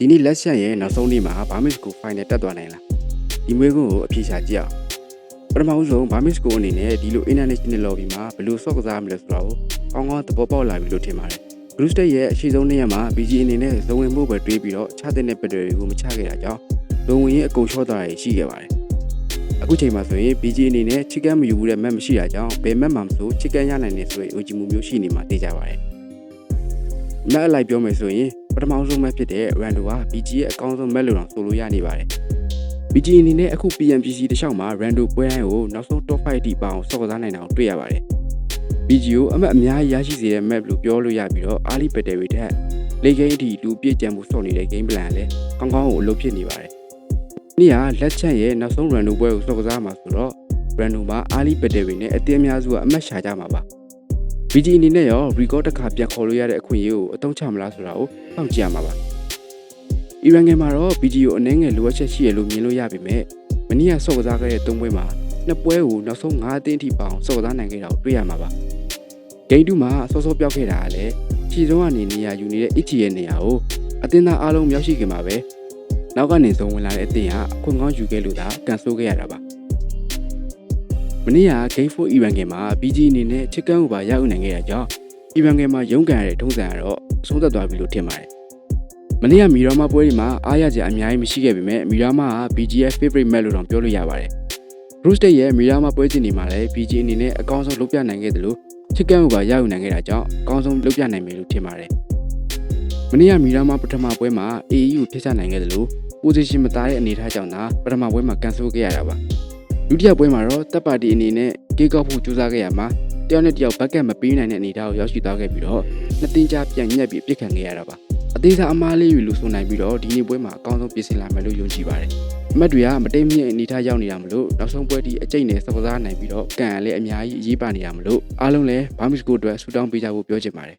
ဒီနေ့လက်ရှန်ရဲ့နောက်ဆုံးနေ့မှာဘာမစ်ကိုဖိုင်နယ်တက်သွားနိုင်လားဒီမွေးကုန်းကိုအဖြေရှာကြည့်အောင်ပထမဦးဆုံးဘာမစ်ကိုအနေနဲ့ဒီလို international lobby မှာဘယ်လိုဆော့ကစားမလဲဆိုတော့ကောင်းကောင်းသဘောပေါက်လာပြီလို့ထင်ပါတယ် Blue State ရဲ့အရှိဆုံးနေ့ရက်မှာ BG အနေနဲ့ဇုံဝင်မှုပဲတွေးပြီးတော့ချတဲ့တဲ့ပက်တွေကိုမချခဲ့တာကြောင့်ဇုံဝင်ရဲ့အကုန်ရှော့သွားရရှိခဲ့ပါတယ်အခုချိန်မှာဆိုရင် BG အနေနဲ့ chicken မယူဘူးတဲ့ map မရှိတာကြောင့်ဘယ် map မှမဆို chicken ရနိုင်နေဆိုရင် OG မှုမျိုးရှိနေမှာသိကြပါတယ်မက်အလိုက်ပြောမယ်ဆိုရင် ပထမဆုံးမက်ဖြစ်တဲ့ Rando ဟာ BG ရဲ့အကောင်းဆုံးမက်လို့တော့ဆိုလို့ရနေပါတယ်။ BG အနေနဲ့အခု PMPC တခြားမှာ Rando ပွဲတိုင်းကိုနောက်ဆုံး top 5ထိပါအောင်စော့ကစားနိုင်တာကိုတွေ့ရပါတယ်။ BG ကိုအမတ်အများကြီးရရှိစေတဲ့ map လို့ပြောလို့ရပြီးတော့ early battle တွေထက် late game အထိလူပြည့်ကြံမှုစော့နေတဲ့ game plan လည်းကောင်းကောင်းကိုအလုပ်ဖြစ်နေပါတယ်။နေ့ကလက်ချန့်ရဲ့နောက်ဆုံး Rando ပွဲကိုစော့ကစားမှာဆိုတော့ Rando မှာ early battle တွေနဲ့အတင်းအများစုကအမတ်ရှာကြမှာပါ။ BG အနေနဲ့ရော record တစ်ခါပြန်ခေါ်လို့ရတဲ့အခွင့်အရေးကိုအသုံးချမလားဆိုတာကိုစောင့်ကြည့်ရမှာပါ။အီရန်ငယ်မှာတော့ BG ကိုအနှဲငယ်လိုအပ်ချက်ရှိရလို့မြင်လို့ရပေမဲ့မနေ့ကစော့ကစားခဲ့တဲ့သုံးပွဲမှာနှစ်ပွဲကိုနောက်ဆုံး9အသင်းထိပေါအောင်စော့ကစားနိုင်ခဲ့တာကိုတွေ့ရမှာပါ။ဂိမ်း2မှာစောစောပြောက်ခဲ့တာကလည်းခြေစုံကနေနေရာယူနေတဲ့ Ichi ရဲ့နေရာကိုအသင်းသားအားလုံးရောက်ရှိခင်မှာပဲနောက်ကနေဆုံးဝင်လာတဲ့အသင်းဟာအခွင့်ကောင်းယူခဲ့လို့သာကန်ဆိုးခဲ့ရတာပါ။ မနေ့က Game 4 Event ငယ်မှာ BG အနေနဲ့ချစ်ကန်းကိုပါရယူနိုင်ခဲ့တာကြောင့် Event ငယ်မှာရုန်းကန်ရတဲ့ထုံးစံကတော့အဆုံးသတ်သွားပြီလို့ထင်ပါတယ်။မနေ့ကမီရာမာပွဲတွေမှာအားရစရာအများကြီးမရှိခဲ့ပေမဲ့မီရာမာက BG ရဲ့ favorite match လို့တော့ပြောလို့ရပါတယ်။ Bruce State ရဲ့မီရာမာပွဲစဉ်တွေမှာလည်း BG အနေနဲ့အကောင်းဆုံးလုပ်ပြနိုင်ခဲ့တယ်လို့ချစ်ကန်းကိုပါရယူနိုင်ခဲ့တာကြောင့်အကောင်းဆုံးလုပ်ပြနိုင်မယ်လို့ထင်ပါတယ်။မနေ့ကမီရာမာပထမပွဲမှာ AE ကိုဖျက်ချနိုင်ခဲ့တယ်လို့ position မသားတဲ့အနေအထားကြောင့်သာပထမပွဲမှာကန်ဆယ်ခဲ့ရတာပါ။ ဒုတိယပွဲမှာတော့တပ်ပါတီအနေနဲ့ကေကောက်ဖို့ကြိုးစားခဲ့ရမှာတယောက်နဲ့တယောက်ဘက်ကတ်မပေးနိုင်တဲ့အနေအထားကိုရောက်ရှိသွားခဲ့ပြီးတော့နှစ်တင်းကြားပြန်ညက်ပြီးပြစ်ခံခဲ့ရတာပါအသေးစားအမားလေးယူလို့ဆိုနိုင်ပြီးတော့ဒီနေ့ပွဲမှာအကောင်းဆုံးပြင်ဆင်လာမယ်လို့ယုံကြည်ပါတယ်အမတ်တွေကမတိမ်မြင့်အနေအထားရောက်နေတာမလို့နောက်ဆုံးပွဲဒီအကျိတ်နဲ့စကစားနိုင်ပြီးတော့ကန်ရလဲအများကြီးအရေးပါနေတာမလို့အားလုံးလည်းဘာမစ်ကိုအတွက်ဆူတောင်းပေးကြဖို့ပြောချင်ပါတယ်